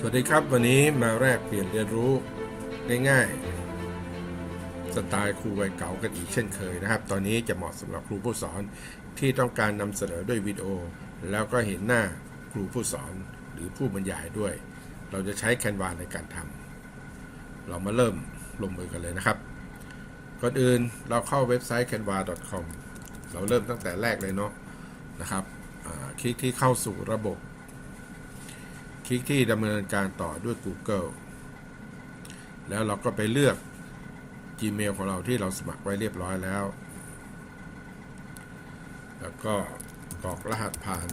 สวัสดีครับวันนี้มาแรกเปลี่ยนเรียนรู้ง่ายๆสไตล์ครูวัยเก่ากันอีกเช่นเคยนะครับ ตอนนี้จะเหมาะสำหรับครูผู้สอนที่ต้องการนำเสนอด้วยวิดีโอ แล้วก็เห็นหน้าครูผู้สอนหรือผู้บรรยายด้วย เราจะใช้แคนวาในการทำเรามาเริ่มลงมือกันเลยนะครับก่อนอื่นเราเข้าเว็บไซต์ canva.com เราเริ่มตั้งแต่แรกเลยเนาะนะครับคลิกที่เข้าสู่ระบบ คลิกที่ดำเนินการต่อด้วย Google แล้วเราก็ไปเลือก Gmail ของเราที่เราสมัครไว้เรียบร้อยแล้ว แล้วก็กรอกรหัสผ่าน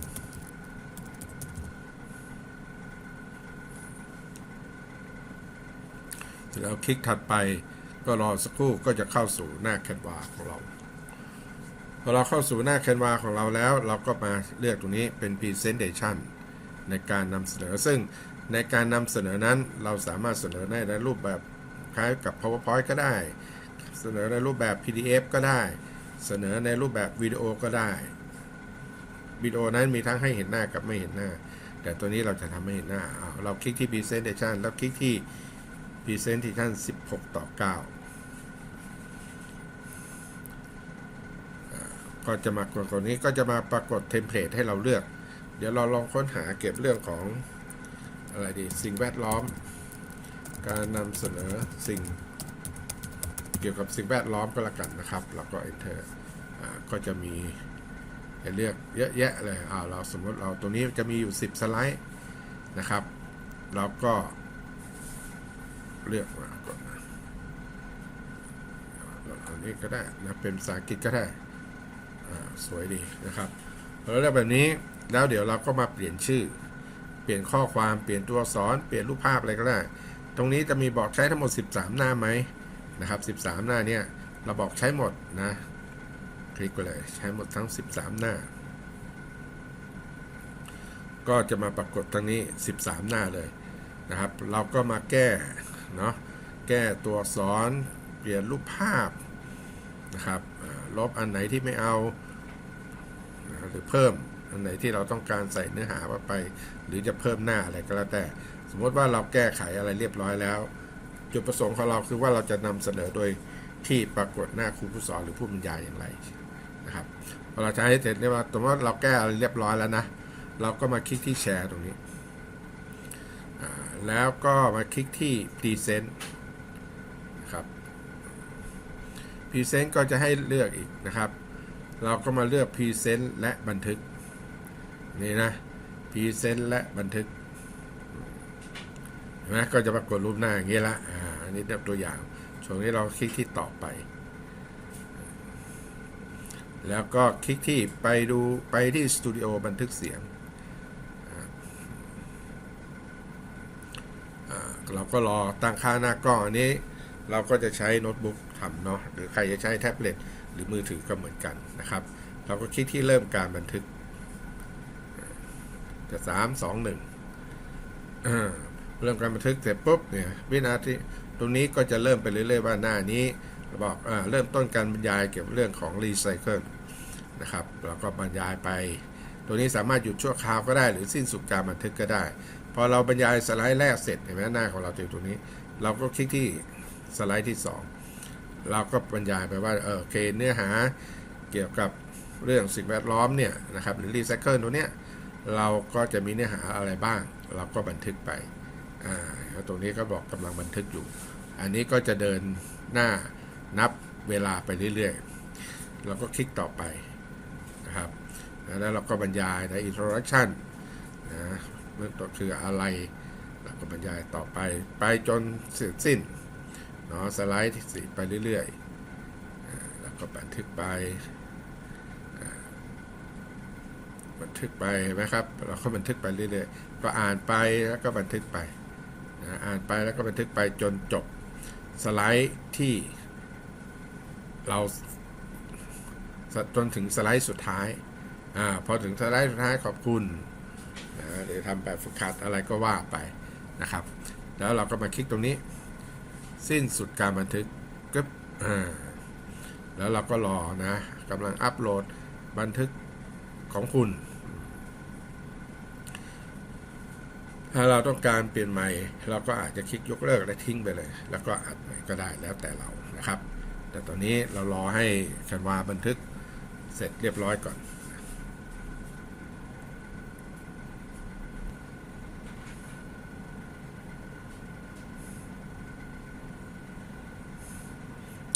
เสร็จแล้วคลิกถัดไปก็รอสักครู่ก็จะเข้าสู่หน้าแคนวาของเราพอเราเข้าสู่หน้าแคนวาของเราแล้ว เราก็มาเลือกตรงนี้เป็น Presentation ในการนำเสนอ ซึ่งในการนำเสนอนั้นเราสามารถเสนอได้ในรูปแบบคล้ายกับ PowerPoint ก็ได้ เสนอในรูปแบบ PDF ก็ได้ เสนอในรูปแบบวิดีโอก็ได้วิดีโอนั้นมีทั้งให้เห็นหน้ากับไม่เห็นหน้า แต่ตัวนี้เราจะทำให้เห็นหน้าเราคลิกที่ Presentation แล้วคลิกที่ Presentation 16 ต่อ 9 ก็จะมากดตรงนี้ก็จะมาปรากฏเทมเพลตให้เราเลือก เดี๋ยวเราลองค้นหาเก็บเรื่องของอะไรดีสิ่งแวดล้อม การนำเสนอสิ่งเกี่ยวกับสิ่งแวดล้อมก็แล้วกันนะครับ แล้วก็ enter อ่าก็จะมีให้เลือกเยอะแยะเลยอ่าเราสมมติเราตัวนี้จะมีอยู่ 10 สไลด์นะครับ เราก็เลือกมากดอันนี้ก็ได้นะเป็นภาษาอังกฤษก็ได้ สวยดีนะครับเราเลือกแบบนี้ แล้วเดี๋ยวเราก็มาเปลี่ยนชื่อ เปลี่ยนข้อความเปลี่ยนตัวอักษรเปลี่ยนรูปภาพอะไรก็ได้ ตรงนี้จะมีบอกใช้ทั้งหมด 13 หน้าไหมนะครับ 13 หน้าเนี่ยเราบอกใช้หมดนะ คลิกไปเลยใช้หมดทั้ง 13 หน้า ก็จะมาปรากฏตรงนี้ 13 หน้าเลยนะครับ เราก็มาแก้เนาะแก้ตัวอักษรเปลี่ยนรูปภาพนะครับลบอันไหนที่ไม่เอาหรือเพิ่ม อันไหนที่เราต้องการใส่เนื้อหาว่าไป หรือจะเพิ่มหน้าอะไรก็แล้วแต่ สมมติว่าเราแก้ไขอะไรเรียบร้อยแล้ว จุดประสงค์ของเราคือว่าเราจะนำเสนอโดยที่ปรากฏหน้าครูผู้สอนหรือผู้บรรยายอย่างไรนะครับพอเราใช้เสร็จเนี่ยว่าสมมติว่าเราแก้อะไรเรียบร้อยแล้วนะเราก็มาคลิกที่แชร์ตรงนี้แล้วก็มาคลิกที่ Present นะครับ Present ก็จะให้เลือกอีกนะครับ เราก็มาเลือก Present และบันทึก นี่นะ Present และบันทึกนไหมก็จะปรากฏรูปหน้าอย่างนี้ละอ่าอันนี้เป็นตัวอย่างช่วงนี้เราคลิกที่ต่อไป แล้วก็คลิกที่ไปดูไปที่สตูดิโอบันทึกเสียงเราก็รอตั้งค่าหน้ากล้องอันนี้ เราก็จะใช้โน้ตบุ๊กทำเนาะหรือใครจะใช้แท็บเล็ตหรือมือถือก็เหมือนกันนะครับ เราก็คลิกที่เริ่มการบันทึก จะสามสองหนึ่งเริ่มการบันทึกเสร็จปุ๊บเนี่ยวินาทีตรงนี้ก็จะเริ่มไปเรื่อยๆว่าหน้านี้เราบอกอเริ่มต้นการบรรยายเกี่ยวกับเรื่องของรีไซเคิลนะครับเราก็บรรยายไป ตัวนี้สามารถหยุดชั่วคราวก็ได้หรือสิ้นสุดการบันทึกก็ได้ พอเราบรรยายสไลด์แรกเสร็จเห็นไหมหน้าของเราอยู่ตรงนี้ เราก็คลิกที่สไลด์ที่ 2 เราก็บรรยายไปว่าเออโอเคเนื้อหาเกี่ยวกับเรื่องสิ่งแวดล้อมเนี่ยนะครับหรือรีไซเคิลตัวเนี้ย เราก็จะมีเนื้อหาอะไรบ้าง เราก็บันทึกไปอ่าแล้วตรงนี้ก็บอกกำลังบันทึกอยู่ อันนี้ก็จะเดินหน้านับเวลาไปเรื่อยๆ เราก็คลิกต่อไปนะครับ แล้วเราก็บรรยายใน introduction นะเรื่องต้นคืออะไร เราก็บรรยายต่อไปไปจนเสร็จสิ้นเนาะสไลด์ที่สี่ไปเรื่อยๆ แล้วก็บันทึกไป บันทึกไปเห็นไหมครับ เราก็บันทึกไปเรื่อยๆก็อ่านไปแล้วก็บันทึกไปนะอ่านไปแล้วก็บันทึกไปจนจบสไลด์ที่เราจนถึงสไลด์สุดท้ายอาพอถึงสไลด์สุดท้ายขอบคุณนะเดี๋ยวทำแบบฝึกหัดอะไรก็ว่าไปนะครับ แล้วเราก็มาคลิกตรงนี้ สิ้นสุดการบันทึกก็อ่าแล้วเราก็รอนะกำลังอัปโหลดบันทึก ของคุณ ถ้าเราต้องการเปลี่ยนใหม่ เราก็อาจจะคลิกยกเลิกและทิ้งไปเลย แล้วก็อัดใหม่ก็ได้แล้วแต่เรานะครับ แต่ตอนนี้เรารอให้คันวาบันทึกเสร็จเรียบร้อยก่อน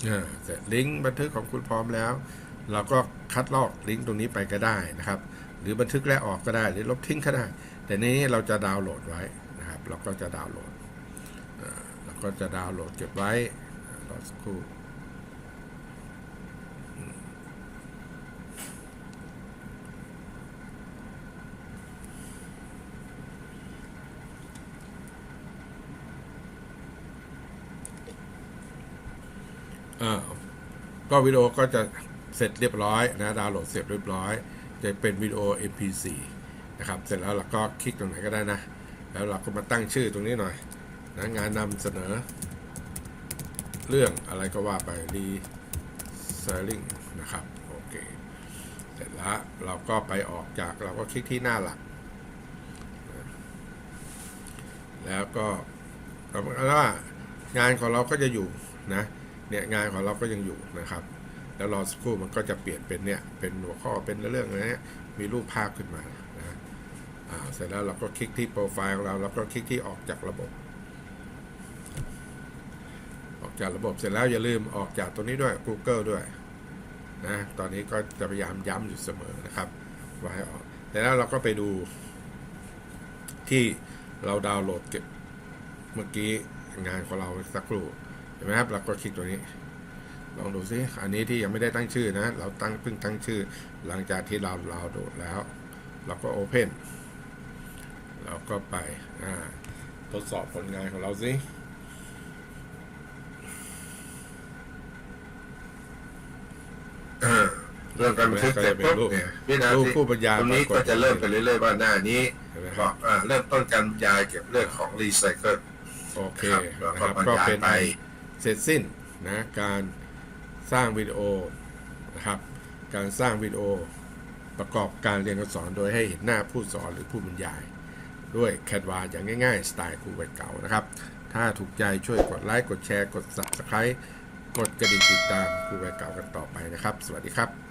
อ่าเสร็จลิงก์บันทึกของคุณพร้อมแล้ว เราก็คัดลอกลิงก์ตรงนี้ไปก็ได้นะครับ หรือบันทึกและออกก็ได้ หรือลบทิ้งก็ได้ แต่นี้เราจะดาวน์โหลดไว้นะครับ เราก็จะดาวน์โหลดเราก็จะดาวน์โหลดเก็บไว้รอสักครู่อ่าก็วิดีโอก็จะ เสร็จเรียบร้อยนะดาวน์โหลดเสร็จเรียบร้อย จะเป็นวิดีโอ MP4 นะครับเสร็จแล้วเราก็คลิกตรงไหนก็ได้นะ แล้วเราก็มาตั้งชื่อตรงนี้หน่อยนะงานนำเสนอ เรื่องอะไรก็ว่าไปรีเซลลิงนะครับโอเคเสร็จแล้วเราก็ไปออกจากเราก็คลิกที่หน้าหลัก แล้วก็เอาว่างานของเราก็จะอยู่นะเนี่ยงานของเราก็ยังอยู่นะครับ แล้วรอสักครู่มันก็จะเปลี่ยนเป็นเนี่ยเป็นหัวข้อเป็นเรื่องอะไรเนี่ยมีรูปภาพขึ้นมานะอ่าเสร็จแล้วเราก็คลิกที่โปรไฟล์ของเราแล้วก็คลิกที่ออกจากระบบ ออกจากระบบเสร็จแล้วอย่าลืมออกจากตัวนี้ด้วย Google ด้วยนะตอนนี้ก็จะพยายามย้ำอยู่เสมอนะครับว่าให้ออกแต่แล้วเราก็ไปดูที่เราดาวน์โหลดเก็บเมื่อกี้งานของเราสักครู่เห็นไหมครับเราก็คลิกตัวนี้ ลองดูซิอันนี้ที่ยังไม่ได้ตั้งชื่อนะ เราตั้งเพิ่งตั้งชื่อ หลังจากที่เราเราโหลดแล้ว เราก็โอเพนเราก็ไปอ่าทดสอบผลงานของเราสิเรื่องการบันทึกเสร็จปุ๊บเนี่ยวินารูปทีผู้บรรยายตรงนี้ปรากฏก็จะเริ่มไปเรื่อยๆว่าหน้านี้เห็นไหมบครัอบกอ่าเริ่มต้นการบรรยายเกี่ยวกับเรื่องของรีไซเคิลโอเคครับนะครับแล้วก็ก็บรรยายเป็นไปเสร็จสิ้นนะการ สร้างวิดีโอนะครับการสร้างวิดีโอประกอบการเรียนการสอนโดยให้เห็นหน้าผู้สอนหรือผู้บรรยาย ด้วยแคดวาอย่างง่ายๆ สไตล์ครูใบเก่านะครับ ถ้าถูกใจช่วยกดไลค์กดแชร์ กด Subscribe กดกระดิ่งติดตามครูใบเก่ากันต่อไปนะครับ สวัสดีครับ